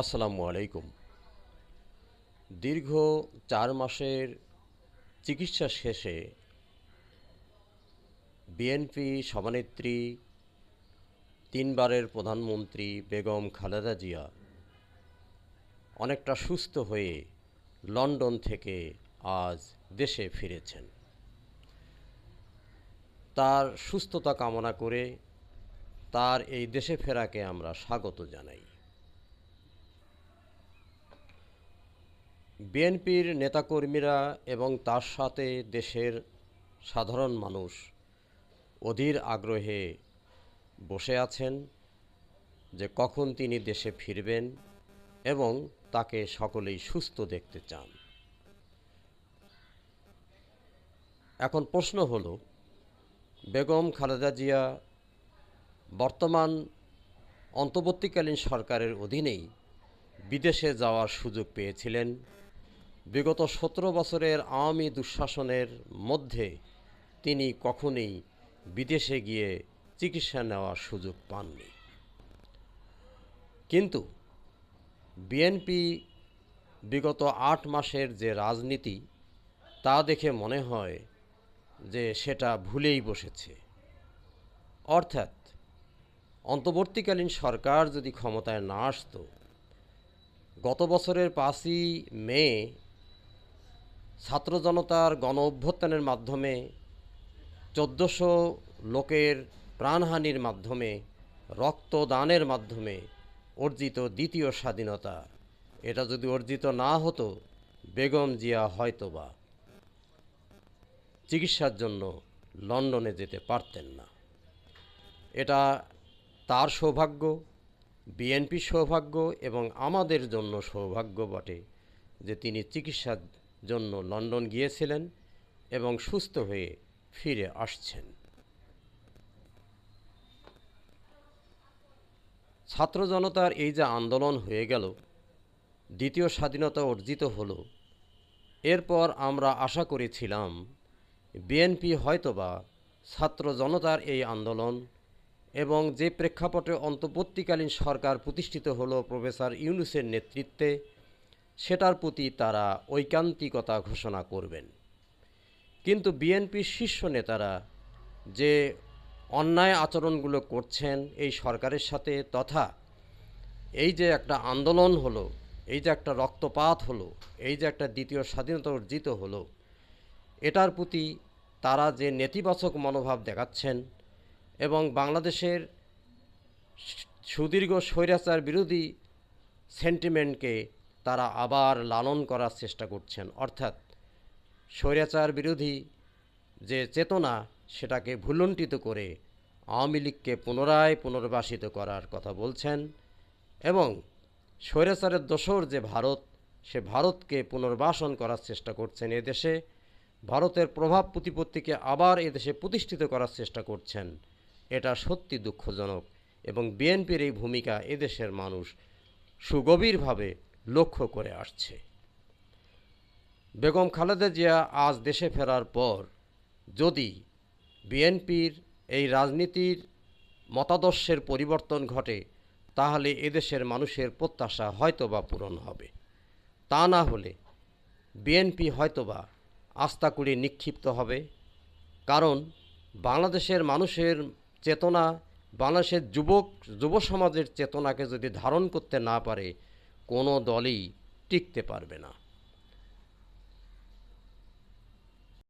আসসালামু আলাইকুম। দীর্ঘ চার মাসের চিকিৎসা শেষে বিএনপি সভানেত্রী, তিনবারের প্রধানমন্ত্রী বেগম খালেদা জিয়া অনেকটা সুস্থ হয়ে লন্ডন থেকে আজ দেশে ফিরেছেন। তার সুস্থতা কামনা করে তার এই দেশে ফেরাকে আমরা স্বাগত জানাই। বিএনপির নেতাকর্মীরা এবং তার সাথে দেশের সাধারণ মানুষ অধীর আগ্রহে বসে আছেন যে কখন তিনি দেশে ফিরবেন এবং তাকে সকলেই সুস্থ দেখতে চান। এখন প্রশ্ন হলো, বেগম খালেদা জিয়া বর্তমান অন্তর্বর্তীকালীন সরকারের অধীনেই বিদেশে যাওয়ার সুযোগ পেয়েছিলেন বিগত সতেরো বছরের আওয়ামী দুঃশাসনের মধ্যে তিনি কখনোই বিদেশে গিয়ে চিকিৎসা নেওয়ার সুযোগ পাননি। কিন্তু বিএনপি বিগত আট মাসের যে রাজনীতি, তা দেখে মনে হয় যে সেটা ভুলেই বসেছে। অর্থাৎ অন্তর্বর্তীকালীন সরকার যদি ক্ষমতায় না আসতো, গত বছরের পাঁচই মে ছাত্র জনতার গণ অভ্যুত্থানের মাধ্যমে চোদ্দোশো লোকের প্রাণহানির মাধ্যমে, রক্তদানের মাধ্যমে অর্জিত দ্বিতীয় স্বাধীনতা। এটা যদি অর্জিত না হতো, বেগম জিয়া হয়তোবা চিকিৎসার জন্য লন্ডনে যেতে পারতেন না। এটা তার সৌভাগ্য বিএনপি সৌভাগ্য এবং আমাদের জন্য সৌভাগ্য বটে যে তিনি চিকিৎসার জন্য লন্ডন গিয়েছিলেন এবং সুস্থ হয়ে ফিরে আসছেন। ছাত্র জনতার এই যে আন্দোলন হয়ে গেল, দ্বিতীয় স্বাধীনতা অর্জিত হলো। এরপর আমরা আশা করেছিলাম বিএনপি হয়তোবা ছাত্র জনতার এই আন্দোলন এবং যে প্রেক্ষাপটে অন্তর্বর্তীকালীন সরকার প্রতিষ্ঠিত হলো প্রফেসর ইউনুসের নেতৃত্বে সেটার প্রতি তারা ঐকান্তিকতা ঘোষণা করবেন। কিন্তু বিএনপির শীর্ষ নেতারা যে অন্যায় আচরণগুলো করছেন এই সরকারের সাথে তথা এই যে একটা আন্দোলন হলো, এই যে একটা রক্তপাত হলো, এই যে একটা দ্বিতীয় স্বাধীনতা অর্জিত হলো, এটার প্রতি তারা যে নেতিবাচক মনোভাব দেখাচ্ছেন এবং বাংলাদেশের সুদীর্ঘ স্বৈরাচার বিরোধী সেন্টিমেন্টকে তারা আবার লালন করার চেষ্টা করছেন। অর্থাৎ স্বৈরাচার বিরোধী যে চেতনা, সেটাকে ভুলুণ্ঠিত করে আওয়ামী লীগকে পুনরায় পুনর্বাসিত করার কথা বলছেন এবং স্বৈরাচারের দোসর যে ভারত, সে ভারতকে পুনর্বাসন করার চেষ্টা করছেন এদেশে ভারতের প্রভাব প্রতিপত্তিকে আবার এদেশে প্রতিষ্ঠিত করার চেষ্টা করছেন। এটা সত্যি দুঃখজনক এবং বিএনপির এই ভূমিকা এদেশের মানুষ সুগভীরভাবে লক্ষ্য করে আসছে। বেগম খালেদা জিয়া আজ দেশে ফেরার পর যদি বিএনপির এই রাজনীতির মতাদর্শের পরিবর্তন ঘটে, তাহলে এদেশের মানুষের প্রত্যাশা হয়তোবা পূরণ হবে। তা না হলে বিএনপি হয়তোবা আস্থা করে নিক্ষিপ্ত হবে। কারণ বাংলাদেশের মানুষের চেতনা, বাংলাদেশের যুবক যুব সমাজের চেতনাকে যদি ধারণ করতে না পারে কোনো দলই টিকতে পারবে না।